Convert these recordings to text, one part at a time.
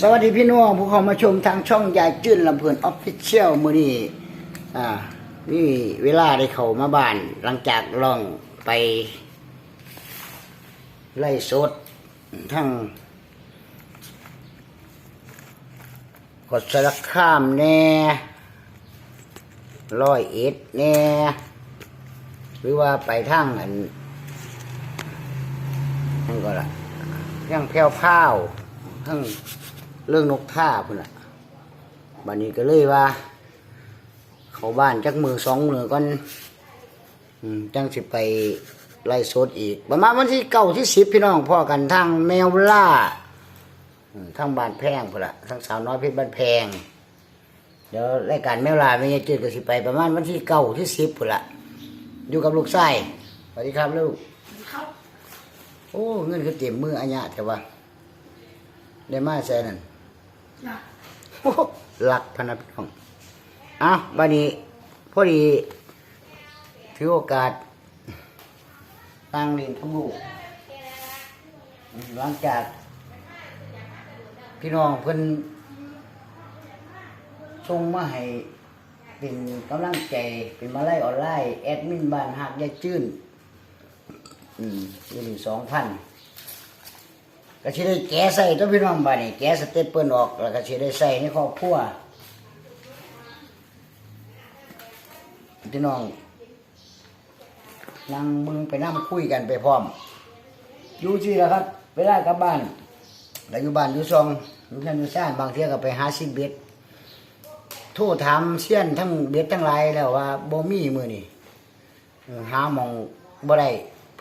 สวัสดีพี่น้องผู้เข้ามาชมทางช่องยายจื้นลำเพลินออฟฟิเชียลมือนี้อ่านี่เวลาได้เข้ามาบ้าน หลังจากลองไป ไล่สดทั้งกดสลักข้ามแน่ร้อยเอ็ดแน่หรือว่าไปทางอันนั่นก็ละยังแพ้วพราวทั้ง เรื่องนกท่าพุ่นละบันนี้ก็เลยว่า เขาบ้านจักมือสองมือก่อนอืมจังสิไปไล่สดอีกประมาณวันที่เก้าที่สิบพี่น้องพ่อกันทางแมวล่าอืมทางบ้านแพงพุ่นละทางสาวน้อยเพชรบ้านแพง เดี๋ยวรายการแมวล่าไม่ยังจืดก็สิไป ประมาณวันที่เก้าที่สิบพุ่นละอยู่กับลูกไส้สวัสดีครับลูกครับโอ้เงินคือเต็มมืออัญญะแต่ว่าได้มาแซ่นั่น โอ้หลักพนันพี่น้องอ้าวบัดนี้พอดีถือโอกาสตั้งเรียนทั้งลูกหลังจาก พี่น้องเพิ่นส่งมาให้เป็นกำลังใจเป็นมาไล่ออนไลน์แอดมินบ้านหักยายจื้น อืมอยู่นี่สองพัน ก็สิได้แกะใส่ตัวพี่น้องบ้านนี่แกะสเต็ปเปิ้ลออกแล้วก็สิได้ใส่ในครอบครัวพี่น้องนั่งมึงไปนั่งคุยกันไปพร้อมอยู่ที่แล้วครับ เวลากลับบ้านแล้วอยู่บ้านอยู่ซองอยู่นั่นอยู่ซ่านบางเที่ยก็ไปหาซิเบ็ดโทรถามเสี้ยนทั้งเบ็ดทั้งลายแล้วว่าบ่มีมือนี่หาหมองบ่ได้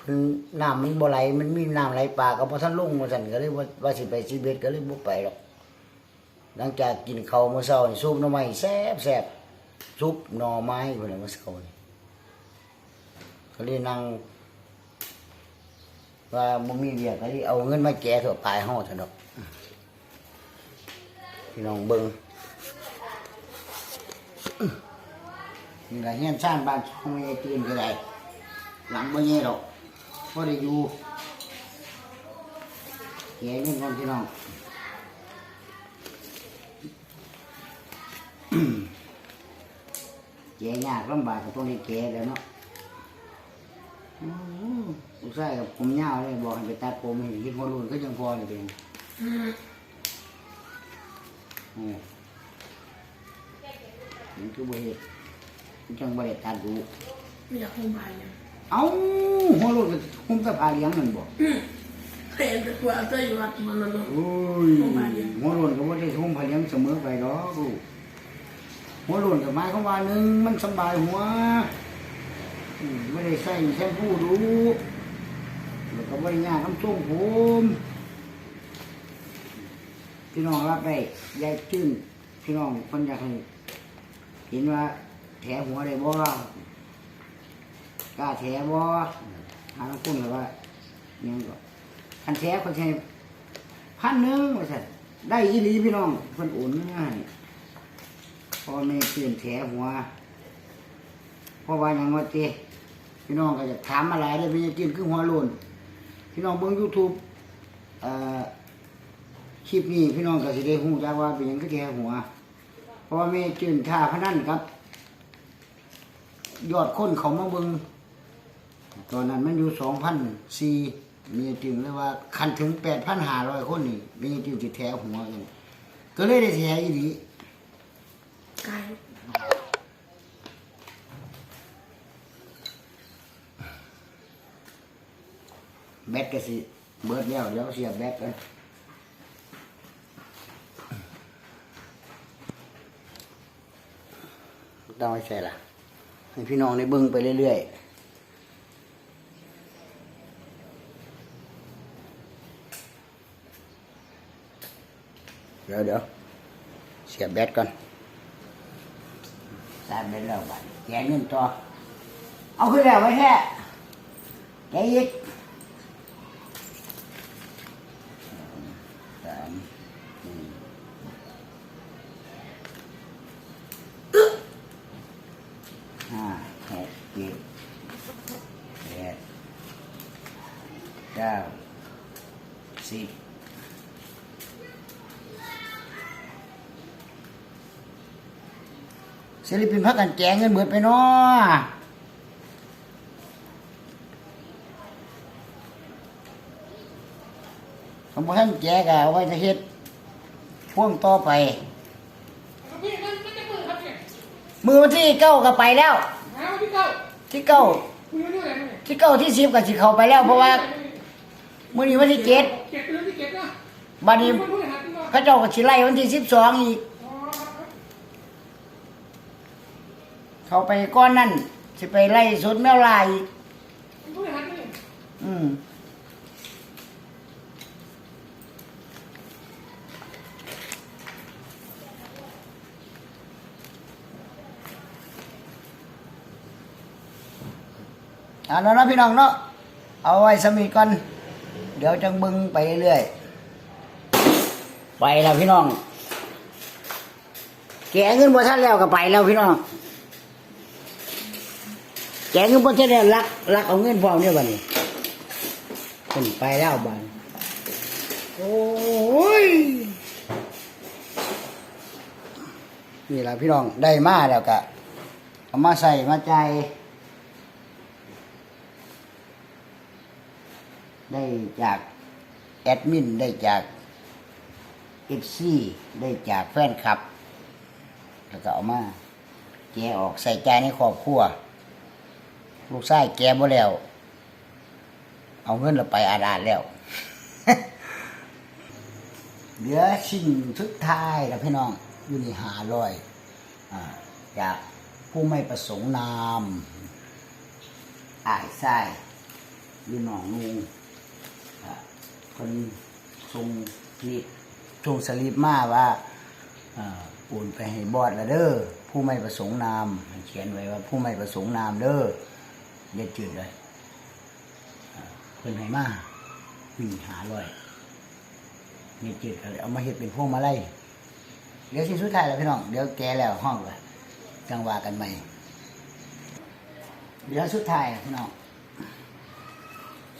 เพิ่นน้ำมันบ่ไหลมันมีน้ำไหลปลาก็บ่ทันลุงว่าซั่นก็เลยว่าว่าสิไปซิเบ็ดก็เลยบ่ไปหรอกหลังจากกินข้าวมื้อเช้านี่ซุปหน่อไม้แซ่บแซ่บซุปหน่อไม้พุ่นน่ะมื้อเช้านี่ก็เลยนั่งว่าบ่มีเวียกก็เลยเอาเงินมาแจกเถอะปลายห้อเถอะดอกพี่น้องเบิ่งนี่แหละเฮียนซ่านบ้านช่องไม่ตื่นก็ได้หลังบ่แย่ดอก บ่ได้อยู่แกเงินก่อนพี่น้องแกยากลำบากกับตัวนี้แกแล้วเนาะอืมลูกชายกับผมยาวเลยบอกให้ไปตัดผมให้คิดว่ารุ่นก็ยังพอเลยเป็นอืมโอ้มันคือบริเหตุมันจังบริเหตุตัดดูไม่อยากคงบายยัง เอ้าหัวรุ่นก็คุ้มตะพาเลี้ยงมันบอกเคยเห็นแต่ตัวเจ้าอยู่วัดมันแล้วเนอะโอ้ยหัวรุ่นก็ว่าได้ทุ่มพาเลี้ยงเสมอไปหรอกลูกหัวรุ่นกับไม้เขามว่าหนึ่งมันสบายหัวอืมไม่ได้ใส่แชมพูดูแล้วก็ไม่ได้ยากน้ำส้มผมพี่น้องรับได้ยายจื้นพี่น้องคนอยากให้เห็นว่าแถหัวได้บ่ กล้าแถบ่หาน้องคุณเลยว่ายังก็คันแถคนใช้พันหนึ่งว่าสั่นได้อีหลีพี่น้องเพิ่นงินให้พ่อแม่เตื่นแถหัวพราะว่าหยังว่าเตพี่น้องก็จะถามอะไรได้เป็นยายจื้นคือหัวโลนพี่น้องเบิ่ง YouTube เอ่อคลิปนี้พี่น้องก็สิได้ฮู้จักว่าเป็นยังคือแก่หัวเพราะว่าแม่จื่นท่าพนันครับ ยอดคนเขามาเบิ้ง ตอนนั้นมันอยู่สองพันสี่มีจึงเลยว่าคันถึงแปดพันห้าร้อยคนนี่มีจึงสิแถหัวกันก็เลยได้แถอีหลีกายแบตก็สิเบิดแล้วเดี๋ยวเสียบแบตกันต้องไม่ใช่ล่ะให้พี่น้องได้เบิ่งไปเรื่อยๆ เดี๋ยวเดี๋ยวเสียบแบตก่อนสา ศิลปินพักกันแจกเงินเหมือนไปเนาะผมบอกท่านแจกอะเอาไว้จะเฮ็ดพ่วงต่อไป พี่มันมันจะมือครับเนี่ยมือวันที่เก้าก็ไปแล้ว หาพี่เก้าที่เก้าคุณรู้อะไรมั้ยที่เก้าที่สิบก็สิเข้าไปแล้ว เพราะว่ามื้อนี้วันที่เจ็ดเก็บเรื่องที่เก็บนะบัดนี้คุณรู้อะไรครับพี่เก้าเขาเจ้าก็สิไล่วันที่สิบสองอีก อ๋อครับ เข้าไปก้อนนั่นสิไปไล่สดแมวลายอีกคุณรู้อะไรครับเนี่ยอืมเอาแล้วนะพี่น้องเนาะเอาไว้สมีก่อน เดี๋ยวจังบึงไปเรื่อยๆไปแล้วพี่น้อง แกะเงินบ่ทันแล้วก็ไปแล้วพี่น้อง แกงินบ่ทันแล้วลักลักเอาเงินพร้อมเนี่ยบัดนี้ขึ้นไปแล้วบัดโอ้ยนี่แหละพี่น้องได้มาแล้วก็เอามาใส่มาใจได้จากแอดมินได้จากเอฟซีได้จากแฟนคลับ แล้วก็เอามาแกออกใส่ใจในครอบครัว ลูกชายแกะบ่แล้ว เอาเงินเราไปอาดาแล้วเหลือชิ้นสุดท้ายแล้วพี่น้องอยู่ในหาร้อยจากผู้ไม่ประสงค์นามอายไส้อยู่หนองนูอ่าคนทรงรีบทรงสลิปมาว่าอ่นไปให้บอดล้วเด้อผู้ไม่ประสงค์นามเขียนไว้ว่าผู้ไม่ประสงค์นามเด้อ อย่าจืดเลยอ่าเพิ่นให้มาวิ่งหาร้อยมีจิตอะไรเอามาเห็ดเป็นพวงมาไล่เดี๋ยวสิ้นสุดท้ายแล้วพี่น้อง เดี๋ยวแกแล้วห้องเลยจังหวะกันใหม่ เดี๋ยวสุดท้ายพี่น้อง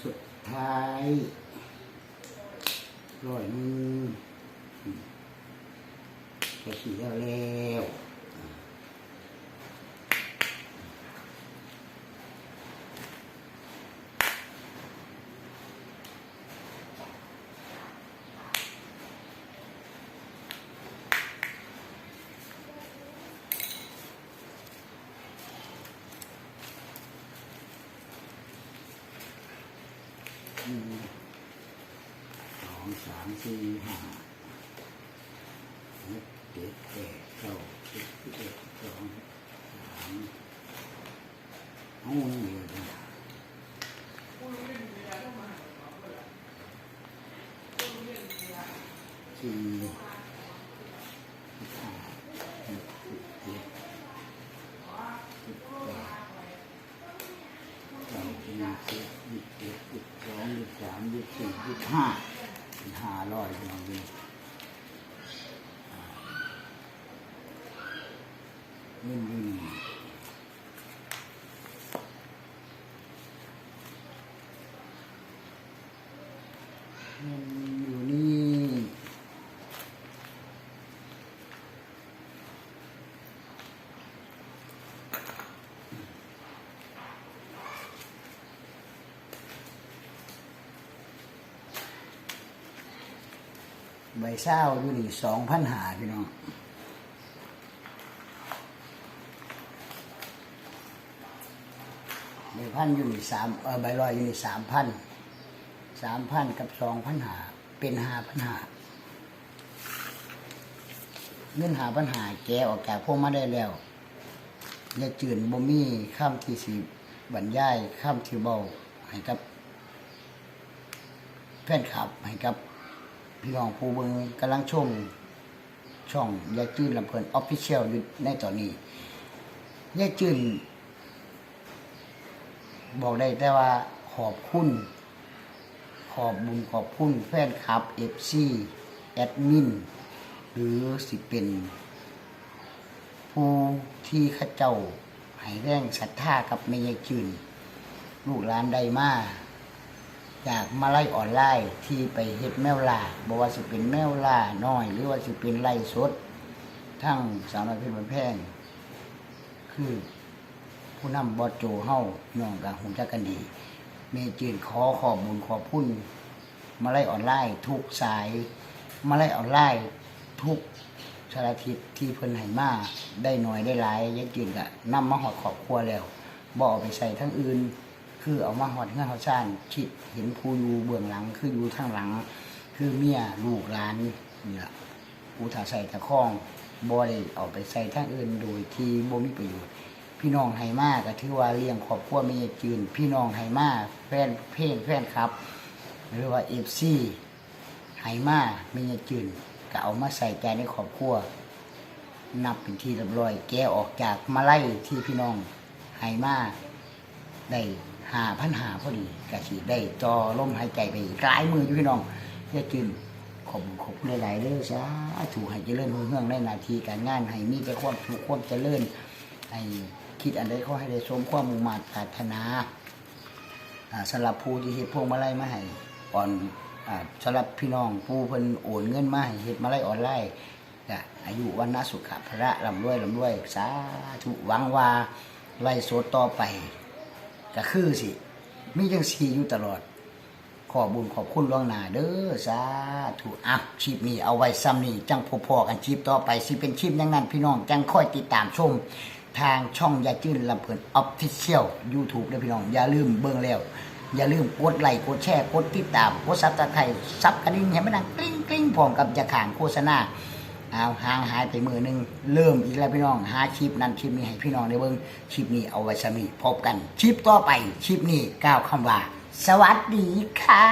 สุดท้ายร้อยหนึงอืมแกขี่แล้วแล้ว หนึ่งสองสามสี่ห้าหกเจ็ดแปดเก้าสิบสิบเอ็ดสองสามเอาหนึ่งเดียวกันสี่ห้าหกเจ็ดสิบแปด สอง ยี่สิบยี่สิบยี่สิบสองยี่สิบสามยี่สิบสี่ยี่สิบห้าห้าร้อยอย่างนี้เงินอยู่นี่เงินอยู่นี่ ใบเศร้าอยู่นี่สองพันหาพี่น้องใบพันอยู่นี่สามเออใบลอยอยู่นี่สามพันสามพันกับสองพันหาเป็นหาพันหาเงินหาปัญหาแกออกจากพวกมาได้แล้วอย่าจืนบ่มีข้ามที่สีบรรยายข้ามที่เบาให้กับแฟนคลับให้กับ พี่น้องผู้เบิงกำลังชมช่องยายจื้นลำเพลินออฟฟิเชียลอยู่ในตอนนี้ยายจื้นบอกได้แต่ว่าขอบคุณ ขอบบุญขอบคุณแฟนคลับเอฟซีแอดมินหรือสิเป็น ผู้ที่ข้าเจ้าให้แรงศรัทธากับแม่ยายจื้นลูกหลานใดมา จากมาไล่ออนไลน์ที่ไปเฮ็ดแมวล่าบอกว่าสิเป็นแมวล่าน้อย หรือว่าสิเป็นไล่สด ทั้งสาวน้อยเพชรบันแพงคือผู้นำบอโจเฮาน้องกับหุ่นจักกันดีเมจืนขอขอบบุญขอบพุ่นมาไล่ออนไลน์ทุกสาย มาไล่ออนไลน์ทุกสารทิศที่เพิ่นให้มาได้หน่อยได้หลายยายจืนก็นำมาหอดขอบครัวแล้วบ่เอาไปใส่ทั้งอื่น คือเอามาหอดเงื่อนเขาชานคิดเห็นผู้อยู่เบื้องหลัง คืออยู่ทางหลัง คือเมียลูกหลานนี่แหละผู้ถ่าใส่ตะข้องบ่ได้เอาไปใส่ทั้งอื่นโดยที่บ่มีประโยชน์พี่น้องไฮมาก็ถือว่าเลี้ยงครอบครัวมีจืนพี่น้องไฮมาแฟนเพลงแฟนครับ หรือว่าเอฟซีไฮมามีจืนก็เอามาใส่ใจในครอบครัวนับเป็นที่เรียบร้อย แกออกจากมาไล่ที่พี่น้องไฮมาได้ หาพันหาพอดีกะสิได้จอล่มหายใจไปอีกหลายมืออยู่พี่น้องยายจืนขอบคุณขบหลายๆเด้อสาถูกให้เจริญเรืองในนาทีการงานให้มีแต่ความสุขความเจริญให้คิดอันใดขอให้ได้สมความมุ่งมั่นปรารถนาอ่าสำหรับผู้ที่เฮ็ดพวงมาลัยมาให้อ่อนอ่าสำหรับพี่น้องผู้เพิ่นโอนเงินมาให้เฮ็ดมาลัยออนไลน์ก็อายุวันนะสุขะพระร่ำรวยร่ำรวยสาธุหวังว่าไล่โสดต่อไป ก็คือสิ มีจังซี่อยู่ตลอด ขอบุญขอบคุณล่วงหน้าเด้อสาธุอะชีพนี้เอาไว้ซ้ำนี่จังพอๆกันชีพต่อไปสิเป็นชีพยังนั้นพี่น้องจังค่อยติดตามชม ทางช่องยาจื้นลำเพลินออฟฟิเชียลยูทูบด้วยพี่น้อง อย่าลืมเบิ่งแล้ว อย่าลืมกดไลค์กดแชร์กดติดตามกดซับสไครต์ซับกระดิ่งให้มันดังกริ๊งกริ๊งพร้อมกับจะขานโฆษณา เอาห่างหายไปมือหนึงเริ่มอีกแล้วพี่น้องหาคลิปนั้นคลิปนี้ให้พี่น้องได้เบิ้งคลิปนี้เอาไว้สมีพบกันคลิปต่อไปคลิปนี้ก้าวคำว่า สวัสดีค่ะ